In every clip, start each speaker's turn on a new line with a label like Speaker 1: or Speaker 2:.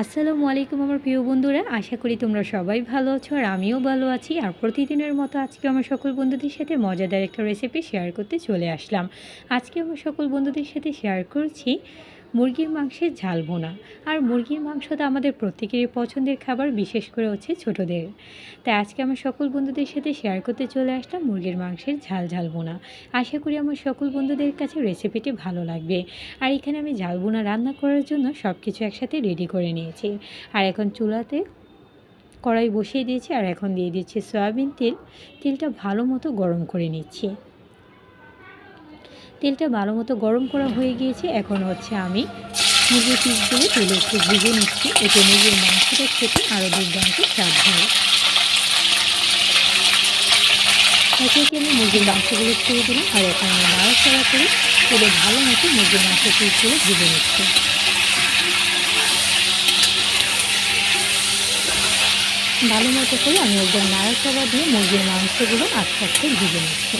Speaker 1: আসসালামু আলাইকুম আমার প্রিয় বন্ধুরা, আশা করি তোমরা সবাই ভালো আছো আর আমিও ভালো আছি। আর প্রতিদিনের মতো আজকে আমার সকল বন্ধুদের সাথে মজাদার একটা রেসিপি শেয়ার করতে চলে আসলাম। আজকে আমার সকল বন্ধুদের সাথে শেয়ার করছি মুরগির মাংসের ঝাল বোনা আর মুরগির মাংস তো আমাদের প্রত্যেকেরই পছন্দের খাবার, বিশেষ করে হচ্ছে ছোটদের। তাই আজকে আমার সকল বন্ধুদের সাথে শেয়ার করতে চলে আসলাম মুরগির মাংসের ঝাল ঝাল বোনা আশা করি আমার সকল বন্ধুদের কাছে রেসিপিটি ভালো লাগবে। আর এখানে আমি ঝাল বোনা রান্না করার জন্য সব কিছু একসাথে রেডি করে নিয়েছি। আর এখন চুলাতে কড়াই বসিয়ে দিয়েছি। আর এখন দিয়ে দিচ্ছি সয়াবিন তেল। তেলটা ভালো মতো গরম করে নিচ্ছি। তেলটা ভালো মতো গরম করা হয়ে গিয়েছে। এখন হচ্ছে আমি মুরগির পিসগুলো তেলে একটু ভেজে নিচ্ছি। এতে মুরগির মাংসটা খেতে আরও দুর্দান্ত স্বাদ হয়। একে আমি মুরগির মাংসগুলো ছেড়ে দিলাম। আর এখন আমি নাড়াচাড়া করে তেলে ভালো মতো মুরগির মাংস পিসগুলো ভেজে নিচ্ছি। ভালো মতো করে আমি একদম নাড়াচাড়া দিয়ে মুরগির মাংসগুলো আস্তে আস্তে ভেজে নিচ্ছি।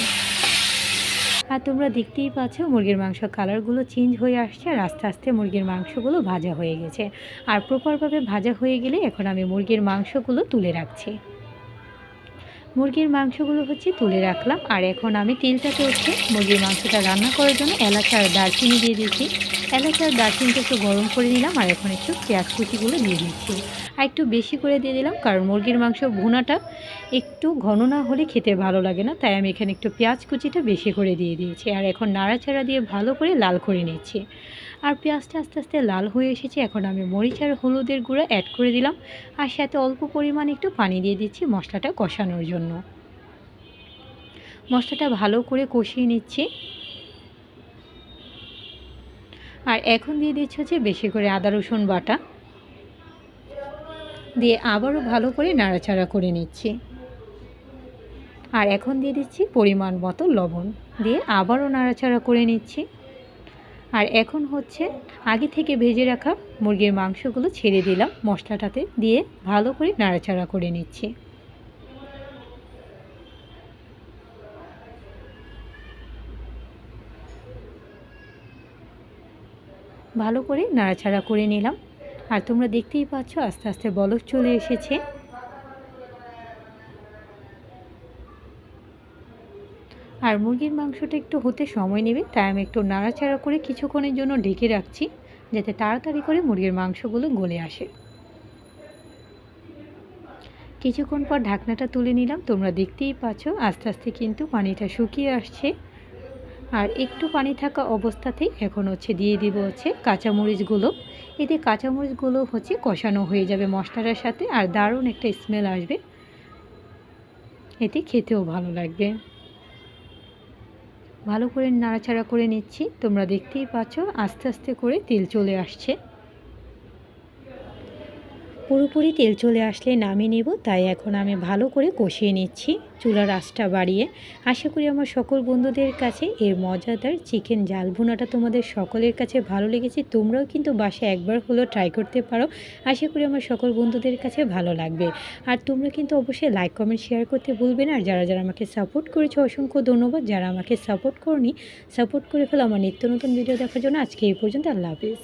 Speaker 1: আর তোমরা দেখতেই পাচ্ছ মুরগির মাংস কালারগুলো চেঞ্জ হয়ে আসছে আর আস্তে আস্তে মুরগির মাংসগুলো ভাজা হয়ে গেছে। আর প্রপারভাবে ভাজা হয়ে গেলে এখন আমি মুরগির মাংসগুলো তুলে রাখছি। মুরগির মাংসগুলো হচ্ছে তুলে রাখলাম আর এখন আমি তেলটাকে হচ্ছে মুরগির মাংসটা রান্না করার জন্য এলাচ আর দারচিনি দিয়ে দিয়েছি। এলাচ আর দারচিনিটা একটু গরম করে নিলাম আর এখন একটু পেঁয়াজ কুচিগুলো দিয়ে দিচ্ছি। আর একটু বেশি করে দিয়ে দিলাম কারণ মুরগির মাংস ভুনাটা একটু ঘন না হলে খেতে ভালো লাগে না, তাই আমি এখানে একটু পেঁয়াজ কুচিটা বেশি করে দিয়ে দিয়েছি। আর এখন নাড়াচাড়া দিয়ে ভালো করে লাল করে নিচ্ছি। আর পেঁয়াজটা আস্তে আস্তে লাল হয়ে এসেছে, এখন আমি মরিচ আর হলুদের গুঁড়ো অ্যাড করে দিলাম আর সাথে অল্প পরিমাণ একটু পানি দিয়ে দিচ্ছি মশলাটা কষানোর জন্য। মশলাটা ভালো করে কষিয়ে নিচ্ছি। আর এখন দিয়ে দিচ্ছি হচ্ছে বেশি করে আদা, রসুন বাটা। দিয়ে আবারও ভালো করে নাড়াচাড়া করে নিচ্ছি। আর এখন দিয়ে দিচ্ছি পরিমাণ মতো লবণ। দিয়ে আবারও নাড়াচাড়া করে নিচ্ছি। আর এখন হচ্ছে আগে থেকে ভেজে রাখা মুরগির মাংসগুলো ছেড়ে দিলাম মশলাটাতে। দিয়ে ভালো করে নাড়াচাড়া করে নিচ্ছি। ভালো করে নাড়াচাড়া করে নিলাম। আর তোমরা দেখতেই পাচ্ছ, আস্তে আস্তে বলক চলে এসেছে। আর মুরগির মাংসটা একটু হতে সময় নেবে, তাই আমি একটু নাড়াচাড়া করে কিছুক্ষণের জন্য ঢেকে রাখছি, যাতে তাড়াতাড়ি করে মুরগির মাংসগুলো গলে আসে। কিছুক্ষণ পর ঢাকনাটা তুলে নিলাম, তোমরা দেখতেই পাচ্ছ, আস্তে আস্তে কিন্তু পানিটা শুকিয়ে আসছে। আর একটু পানি থাকা অবস্থাতেই এখন হচ্ছে দিয়ে দিব হচ্ছে কাঁচামরিচগুলো। এতে কাঁচামরিচগুলো হচ্ছে কষানো হয়ে যাবে মশলাটার সাথে আর দারুণ একটা স্মেল আসবে। এতে খেতেও ভালো লাগবে। ভালো করে নাড়াচাড়া করে নিচ্ছি। তোমরা দেখতেই পাচ্ছ আস্তে আস্তে করে তেল চলে আসছে। পুরোপুরি তেল চলে আসলে নামিয়ে নেব, তাই এখন আমি ভালো করে কষিয়ে নিচ্ছি চুলার আঁচটা বাড়িয়ে। আশা করি আমার সকল বন্ধুদের কাছে এর মজাদার চিকেন জাল ভুনাটা তোমাদের সকলের কাছে ভালো লেগেছে, তোমরাও কিন্তু বাসায় একবার হলেও ট্রাই করতে পারো। আশা করি আমার সকল বন্ধুদের কাছে ভালো লাগবে। আর তোমরা কিন্তু অবশ্যই লাইক কমেন্ট শেয়ার করতে ভুলবে না। আর যারা যারা আমাকে সাপোর্ট করেছ, অসংখ্য ধন্যবাদ। যারা আমাকে সাপোর্ট করনি সাপোর্ট করে ফেলো আমার নিত্য নতুন ভিডিও দেখার জন্য। আজকে এই পর্যন্ত, আল্লাহ হাফিজ।